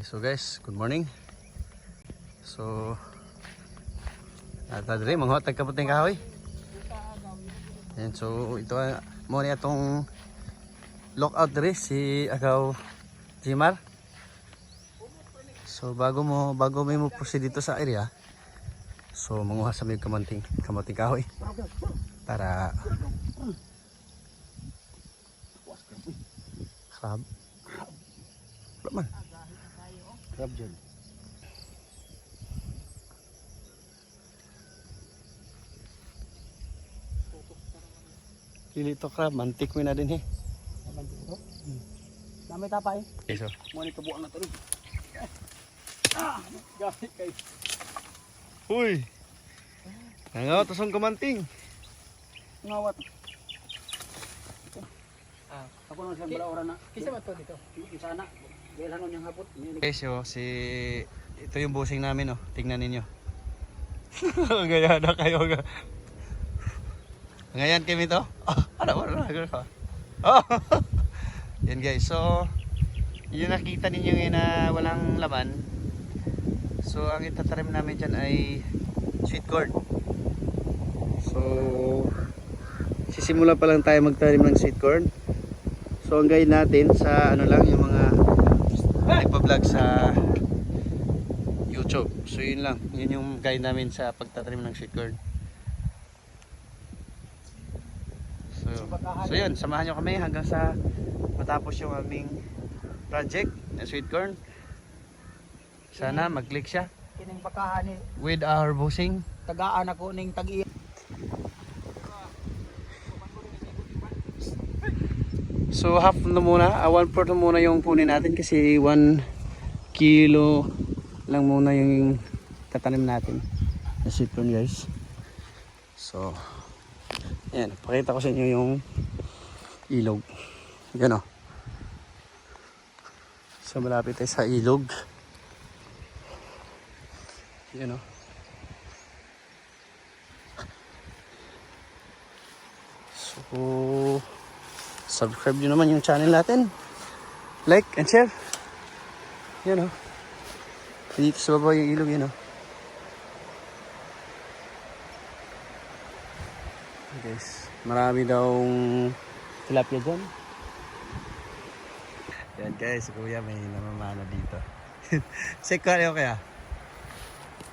So guys, good morning. So Ata dre mga hatag kaputing kahoy. Yan so ito ah, mo ni atong lockout dre si Agaw Jimar. So bago mo bago may mo proceed dito sa area. So manguha sa may kamanting kamuting kahoy para crab. Wala man. Crab dyan. Dili to crab, mantik mo na din eh. Naman dito. Dami tapay. Okay, so. Mo ni kabuang na to rin. Ah! Gamit kay. Uy! Nangaw, tasong kamanting. Ngawat. Ah, ako na siyang bala ora na. Kisa ba to dito? Isa na. Dahil hanon yung hapot. Okay, so si... Ito yung busing namin, oh. Tingnan ninyo. Gaya na kayo. ga. Ngayon kami to. Ano ba? Oh. Yan guys, so... Yung nakita ninyo ngayon na walang laman. So, ang itatarim namin dyan ay sweet corn. So, sisimula pa lang tayo magtanim ng sweet corn. So, ang guide natin sa ano lang, yung mga nagpa-vlog sa YouTube. So, yun lang. Yun yung guide namin sa pagtatanim ng sweet corn. So, so yun, samahan nyo kami hanggang sa matapos yung aming project na sweet corn. Sana mag-click siya Kining bakahan with our busing. tagaan ako ning tag So half na muna, uh, one fourth na muna yung kunin natin kasi 1 kilo lang muna yung tatanim natin. Na corn guys. So, yan, pakita ko sa inyo yung ilog. Yan o. So malapit tayo sa ilog. Yan o. So, subscribe nyo naman yung channel natin. Like and share. Yan o. Dito sa baba yung ilog yan o. Guys, marami daw tilapia dyan. Yan guys, kuya may namamana dito. Check ko ano kaya?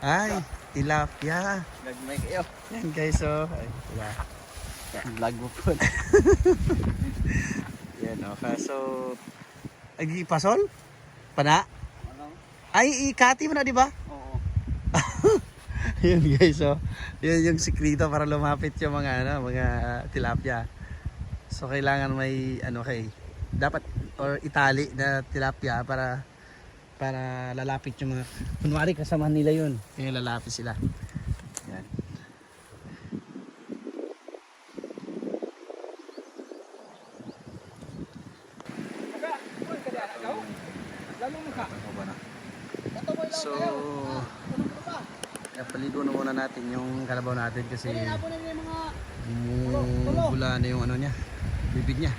Ay, tilapia. Nagmay kayo. Yan guys, oh. Ay, wala. Vlog mo po. Yan, oh. Kaso, ay, pasol? Pana? Ay, ikati mo na, di ba? Oo. Yun guys, oh. Yun yung sikrito para lumapit yung mga, ano, mga tilapia. So, kailangan may, ano kay, dapat, or itali na tilapia para, para lalapit yung mga, kunwari kasama nila yun. Yung lalapit sila. Yan. Lalo mo ka. So, napaligo na muna natin yung kalabaw natin kasi Ako na yung na ano niya, bibig niya.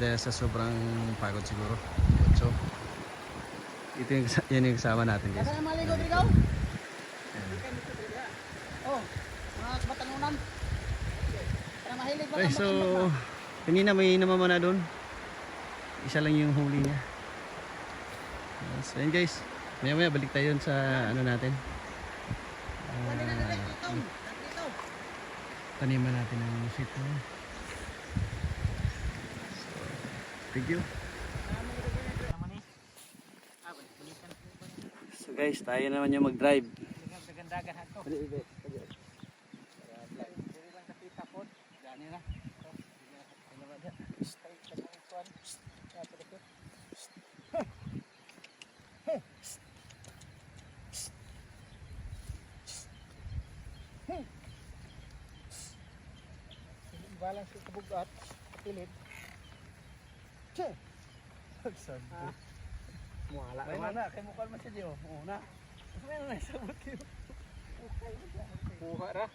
Dahil sa sobrang pagod siguro. So, ito yung, yan yung kasama natin guys. Kasi maligo dito. Oh, mga batanunan. Para mahilig ba Okay, so, kanina may namamana doon. Isa lang yung huli niya. So, yun guys. Maya maya balik tayo sa ano natin. Ah, taniman natin ng sweet corn. So, thank you. So guys, tayo naman yung mag-drive. Gandagan ako. Dili lang kapita po. Gani na. Balance sa kabugat, pilit. Che. Ah. Wala Ay, naman. na, kay mukha naman siya diyo. Oo na. Mas may na isabot yun. Kuha ra.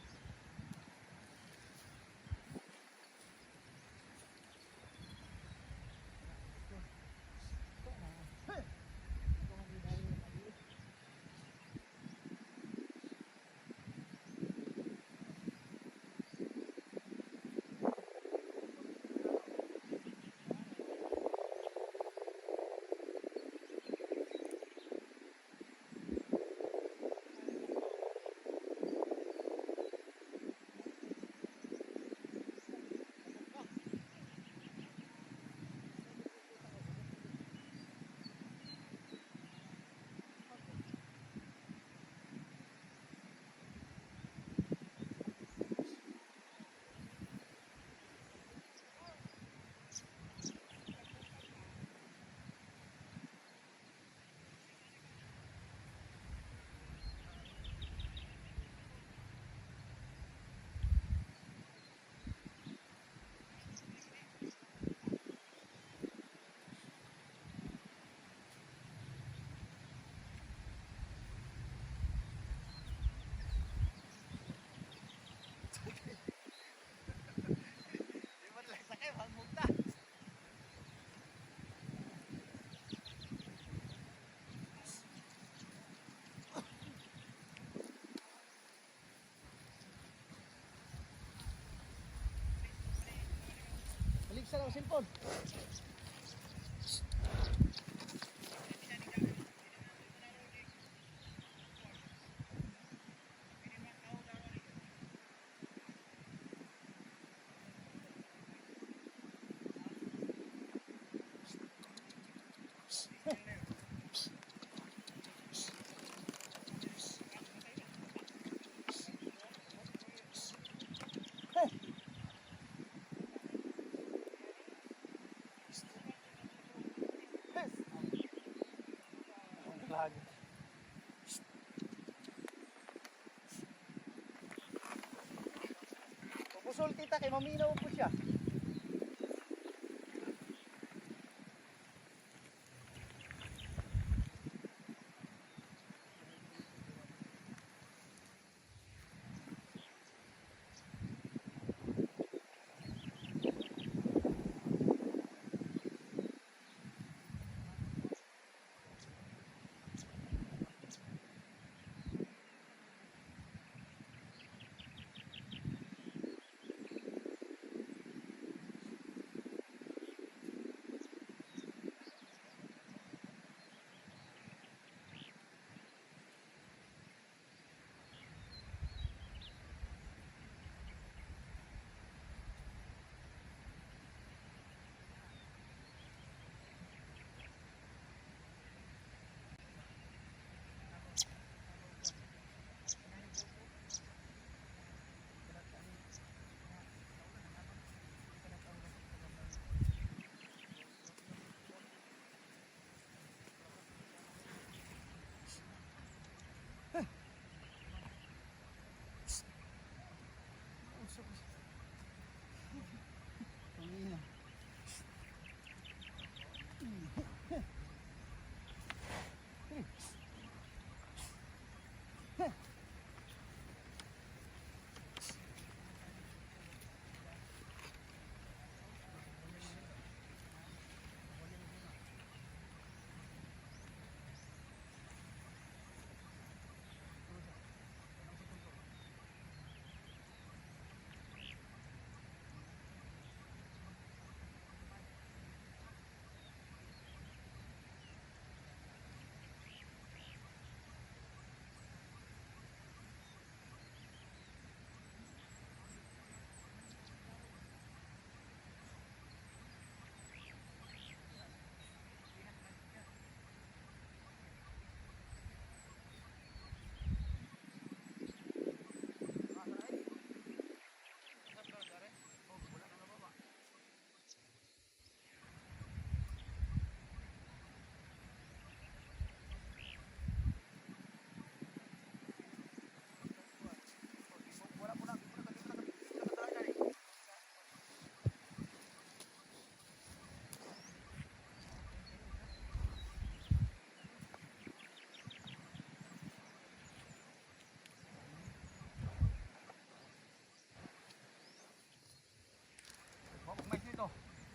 Isa lang cellphone. Pupusol tita kay maminaw po siya.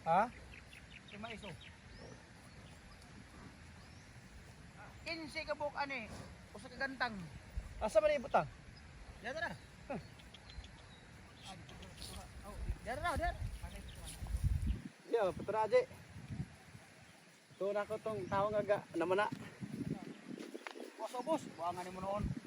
Ha? Yung mais oh. Kinsi ka buok ano eh. Usa ka gantang. Asa man ibutang? Diyan na. Diyan na, diyan. Yo, paturaje. Ito na ko tong tao nga ga naman na. Boss, oh, boss. Buwangan mo noon.